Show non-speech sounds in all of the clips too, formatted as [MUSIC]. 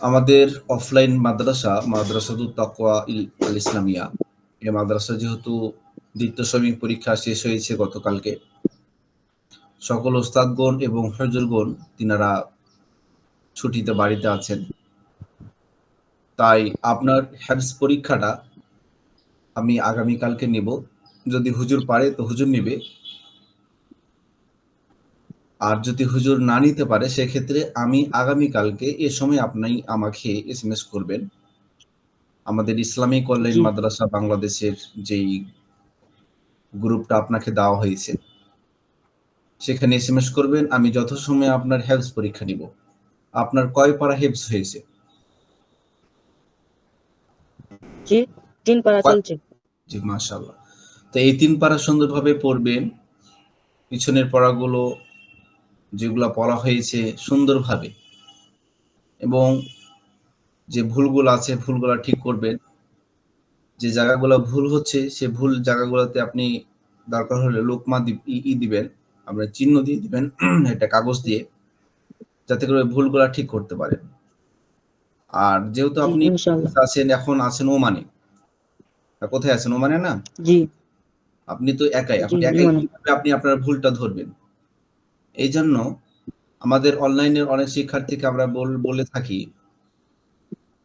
আমাদের অফলাইন মাদ্রাসা, মাদ্রাসাতুত তাকওয়া আল ইসলামিয়া এই মাদ্রাসা যেহেতু দ্বিতীয় শ্রমিক পরীক্ষা শেষ হয়েছে গতকালকে। সকল ওস্তাদগণ এবং হজুরগণ তিনারা ছুটিতে বাড়িতে আছেন। তাই আপনার হ্যাবস পরীক্ষাটা আমি আগামীকালকে নেব। যদি হুজুর পারে তো হুজুর নেবে। আর যদি হুজুর না নিতে পারে সেক্ষেত্রে আমি আগামীকালকে এ সময় আপনি আমাকে এস এম এস করবেন। আমাদের ইসলামিক অনলাইন মাদ্রাসা বাংলাদেশের যেই গ্রুপটা আপনাকে দেওয়া হয়েছে সেখানে এস এম এস করবেন। আমি যথাসময়ে আপনার হেলস পরীক্ষা নিব। আপনার কয় পারা হেলস হয়েছে? জি তিন পারা চলছে। জি মাশাল্লাহ তো এই তিন পারা সুন্দরভাবে পড়বেন। পিছনের পড়াগুলো যেগুলো পড়া হয়েছে সুন্দরভাবে। এবং যে ভুলগুলো আছে ভুলগুলো ঠিক করবেন। যে জায়গাগুলো ভুল হচ্ছে সে ভুল জায়গাগুলোতে আপনি দরকার হলে লোকমা ই- দিবেন। আপনার চিহ্ন দিয়ে দিবেন [CLEARS THROAT] একটা কাগজ দিয়ে যাতে করে ভুলগুলা ঠিক করতে পারেন। আর যেহেতু আপনি আছেন এখন আছেন ওমানে। তা কোথায় আছেন? ওমানে না? জি। আপনি তো একাই। আপনি একাই। আপনি আপনার ভুলটা ধরবেন? এই জন্য আমাদের অনলাইনের অনেক শিক্ষার্থীকে আমরা বল- বলে থাকি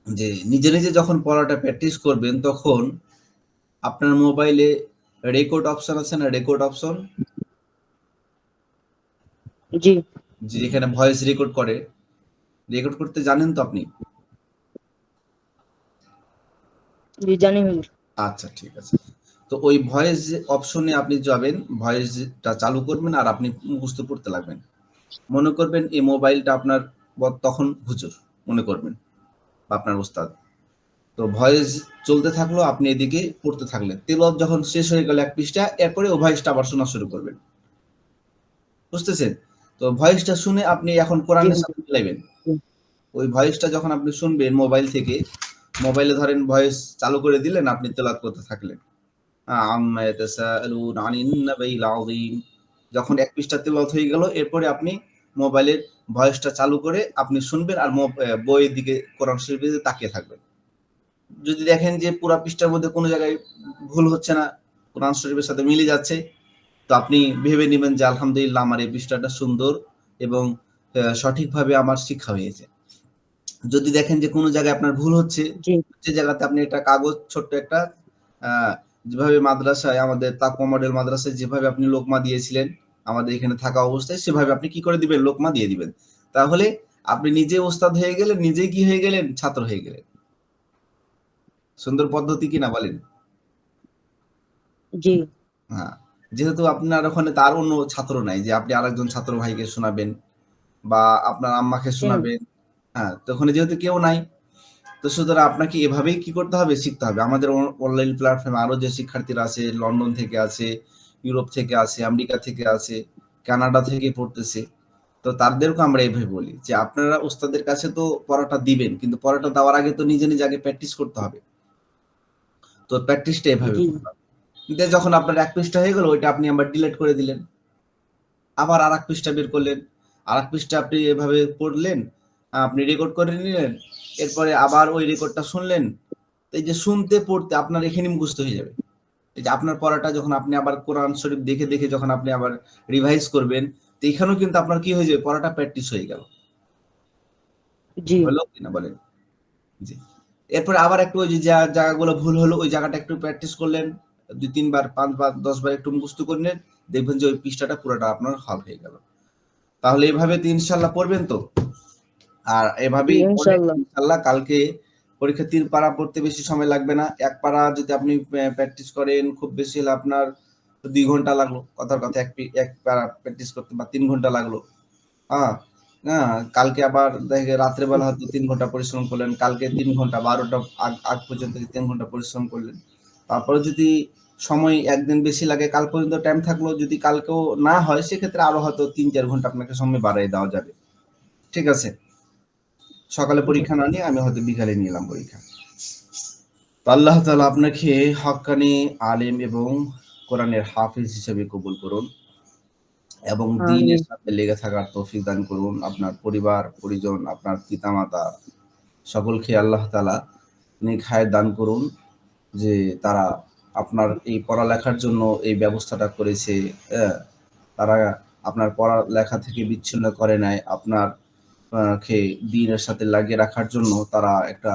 যে নিজে নিজে যখন পড়াটা প্র্যাকটিস করবেন তখন আপনার মোবাইলে রেকর্ড অপশন আছে না রেকর্ড অপশন জি। যেখানে ভয়েস রেকর্ড করে। রেকর্ড করতে জানেন তো আপনি? জি জানি আচ্ছা ঠিক আছে। তো ওই ভয়েস অপশনে আপনি যাবেন, ভয়েসটা চালু করবেন আর আপনি মুখস্থ পড়তে লাগবেন। মনে করবেন এই মোবাইলটা আপনার তখন হুজুর মনে করবেন, বা আপনার ওস্তাদ। তো ভয়েস চলতে থাকল, আপনি এদিকে পড়তে থাকলেন। তেলত যখন শেষ হয়ে গেল এক পৃষ্ঠা, এরপরে ও ভয়েসটা আবার শোনা শুরু করবেন। বুঝতেছেন? তো ভয়েসটা শুনে আপনি এখন কোরআনের সাথে মিলাইবেন ওই ভয়েসটা যখন আপনি শুনবেন মোবাইল থেকে, মোবাইলে ধরেন ভয়েস চালু করে দিলেন, আপনি তেলাত করতে থাকলেন। আম্মা ইয়াতাসাআলুন আনিন নাবাইল আযীম। যখন এক পৃষ্ঠা তেলাওয়াত হয়ে গেল এরপরে আপনি মোবাইলের ভয়েসটা চালু করে আপনি শুনবেন আর বইয়ের দিকে কোরআন শরীফের দিকে তাকিয়ে থাকবেন। যদি দেখেন যে পুরো পৃষ্ঠার মধ্যে কোনো জায়গায় ভুল হচ্ছে না কোরআন শরীফের সাথে মিলে যাচ্ছে তো আপনি ভেবে নেবেন যে আলহামদুলিল্লাহ আমার এই পৃষ্ঠাটা সুন্দর এবং সঠিকভাবে আমার শিক্ষা হয়েছে। যদি দেখেন যে কোনো জায়গায় আপনার ভুল হচ্ছে যে জায়গাতে আপনি একটা কাগজ ছোট্ট একটা আহ, যেভাবে মাদ্রাসায় আমাদের তাকওয়া মডেল মাদ্রাসায় যেভাবে আপনি লোকমা দিয়েছিলেন আমাদের এখানে থাকা অবস্থায় সেভাবে আপনি কি করে দিবেন? লোকমা দিয়ে দিবেন। তাহলে আপনি নিজে ওস্তাদ হয়ে গেলেন নিজে কি হয়ে গেলেন? ছাত্র হয়ে গেলেন। সুন্দর পদ্ধতি কি না বলেন? জি। হ্যাঁ যেহেতু আপনার ওখানে তার অন্য ছাত্র নাই যে আপনি আরেকজন ছাত্র ভাইকে শোনাবেন বা আপনার আম্মাকে শোনাবেন হ্যাঁ তো ওখানে যেহেতু কেউ নাই তো সুতরাং আপনাকে এভাবেই কি করতে হবে? শিখতে হবে। আমাদের অনলাইন প্ল্যাটফর্মে আরও যে শিক্ষার্থীরা আছে লন্ডন থেকে আছে ইউরোপ থেকে আছে আমেরিকা থেকে আছে কানাডা থেকে পড়তেছে তো তাদেরকে আমরা এভাবে বলি যে আপনারা ওস্তাদের কাছে তো পড়াটা দিবেন কিন্তু পড়াটা দেওয়ার আগে তো নিজে নিজে আগে প্র্যাকটিস করতে হবে। তো প্র্যাকটিসটা এভাবে। দিয়ে যখন আপনার এক পৃষ্ঠা হয়ে গেল ওইটা আপনি আবার ডিলিট করে দিলেন। আবার আর এক পৃষ্ঠা বের করলেন। আর এক পৃষ্ঠা আপনি এভাবে পড়লেন আপনি রেকর্ড করে নিলেন এরপরে আবার ওই রেকর্ডটা শুনলেন এই যে শুনতে পড়তে আপনার এখানে মুখস্থ হয়ে যাবে। এই যে আপনার পড়াটা যখন আপনি আবার কোরআন শরীফ দেখে দেখে যখন আপনি আবার রিভাইজ করবেন তো এখানেও কিন্তু আপনার কি হয়ে যাবে? পড়াটা প্র্যাকটিস হয়ে গেল। জি। হলো কিনা বলেন? জি। এরপরে আবার একটু ওই যে জায়গাগুলো ভুল হলো ওই জায়গাটা একটু প্র্যাকটিস করলেন দুই তিনবার পাঁচবার দশবার একটু মুখস্থ করলেন দেখবেন যে ওই পৃষ্ঠাটা পুরোটা আপনার হল হয়ে গেল। তাহলে এভাবে তো ইনশাল্লাহ পড়বেন তো? আর এভাবেই ইনশাআল্লাহ। ইনশাল্লাহ কালকে পরীক্ষা তিন পারা পড়তে বেশি সময় লাগবে না। এক পারা যদি আপনি প্র্যাকটিস করেন খুব বেশি হলে আপনার দুই ঘণ্টা লাগল। কথার কথা এক এক পারা প্র্যাকটিস করতে বা তিন ঘণ্টা লাগল। হ্যাঁ হ্যাঁ কালকে আবার দেখে রাত্রেবেলা হয়তো তিন ঘণ্টা পরিশ্রম করলেন কালকে তিন ঘণ্টা বারোটা আগ আগ পর্যন্ত তিন ঘণ্টা পরিশ্রম করলেন। তারপরে যদি সময় একদিন বেশি লাগে কাল পর্যন্ত টাইম থাকল যদি কালকেও না হয় সেক্ষেত্রে আরও হয়তো তিন চার ঘণ্টা আপনাকে সময় বাড়াই দেওয়া যাবে। ঠিক আছে? সকালে পরীক্ষা না নিয়ে আমি হয়তো বিকালে নিলাম পরীক্ষা। তো আল্লাহ তালা আপনাকে হকানি আলেম এবং কোরআনের হাফিজ হিসেবে কবুল করুন এবং দিনের সাথে লেগে থাকার তৌফিক দান করুন। আপনার পরিবার পরিজন আপনার পিতামাতা সকলকে আল্লাহ তালা হায়াত দান করুন যে তারা আপনার এই পড়ালেখার জন্য এই ব্যবস্থাটা করেছে। হ্যাঁ, তারা আপনার পড়ালেখা থেকে বিচ্ছিন্ন করে নাই। আপনার দিনের সাথে লাগিয়ে রাখার জন্য তারা একটা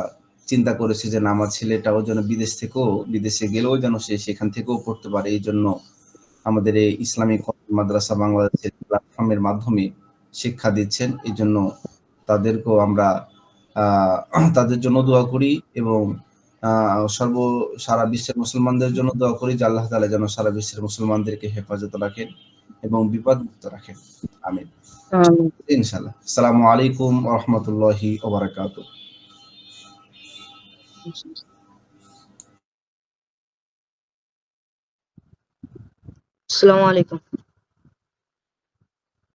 চিন্তা করেছে যে না, আমার ছেলেটাও যেন বিদেশ থেকেও, বিদেশে গেলেও যেন সে সেখান থেকেও পড়তে পারে। এই জন্য আমাদের এই ইসলামিক মাদ্রাসা বাংলাদেশের প্ল্যাটফর্মের মাধ্যমে শিক্ষা দিচ্ছেন। এই জন্য তাদেরকেও আমরা তাদের জন্য দোয়া করি এবং সর্ব, সারা বিশ্বের মুসলমানদের জন্য দোয়া করি যে আল্লাহ তাআলা যেন সারা বিশ্বের মুসলমানদেরকে হেফাজত রাখেন এবং বিপদ মুক্ত রাখেন। আমিন। ইনশাল্লাহ আসসালামু আলাইকুম রহমতুল্লাহি ওয়া আসসালামু আলাইকুম।